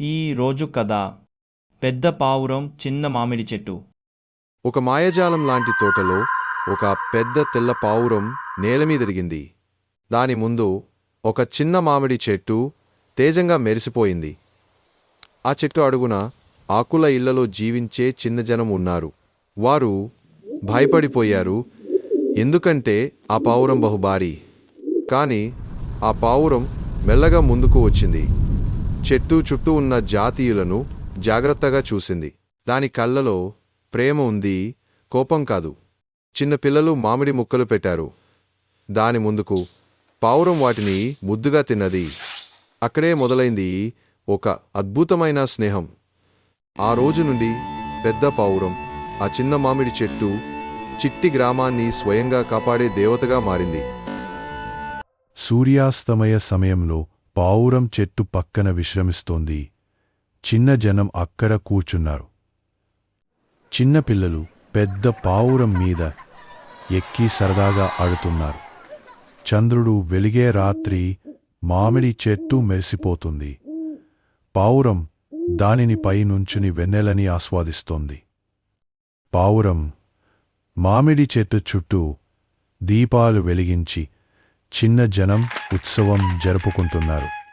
ఈ రోజు కథ పెద్ద పావురం చిన్న మామిడి చెట్టు. ఒక మాయజాలం లాంటి తోటలో ఒక పెద్ద తెల్ల పావురం నేలమీదరిగింది దాని ముందు ఒక చిన్న మామిడి చెట్టు తేజంగా మెరిసిపోయింది. ఆ చెట్టు అడుగున ఆకుల ఇళ్ళలో జీవించే చిన్న జనం ఉన్నారు. వారు భయపడిపోయారు. ఎందుకంటే ఆ పావురం బహుభారీ. కాని ఆ పావురం మెల్లగా ముందుకు వచ్చింది. చెట్టు చుట్టూ ఉన్న జాతీయులను జాగ్రత్తగా చూసింది. దాని కళ్ళలో ప్రేమ ఉంది కోపం కాదు. చిన్నపిల్లలు మామిడి ముక్కలు పెట్టారు. దాని ముందుకు పావురం వాటిని ముద్దుగా తిన్నది. అక్కడే మొదలైంది ఒక అద్భుతమైన స్నేహం. ఆ రోజు నుండి పెద్ద పావురం ఆ చిన్న మామిడి చెట్టు చిట్టి గ్రామాన్ని స్వయంగా కాపాడే దేవతగా మారింది. సూర్యాస్తమయ సమయంలో పావురం చెట్టు పక్కన విశ్రమిస్తోంది. చిన్న జనం అక్కడ కూర్చున్నారు. చిన్నపిల్లలు పెద్ద పావురం మీద ఎక్కి సరదాగా ఆడుతున్నారు. చంద్రుడు వెలిగే రాత్రి మామిడి చెట్టు మెరిసిపోతుంది. పావురం దానిని పైనుంచుని వెన్నెలని ఆస్వాదిస్తోంది. పావురం మామిడి చెట్టు చుట్టూ దీపాలు వెలిగించి చిన్న జనం ఉత్సవం జరుపుకుంటున్నారు.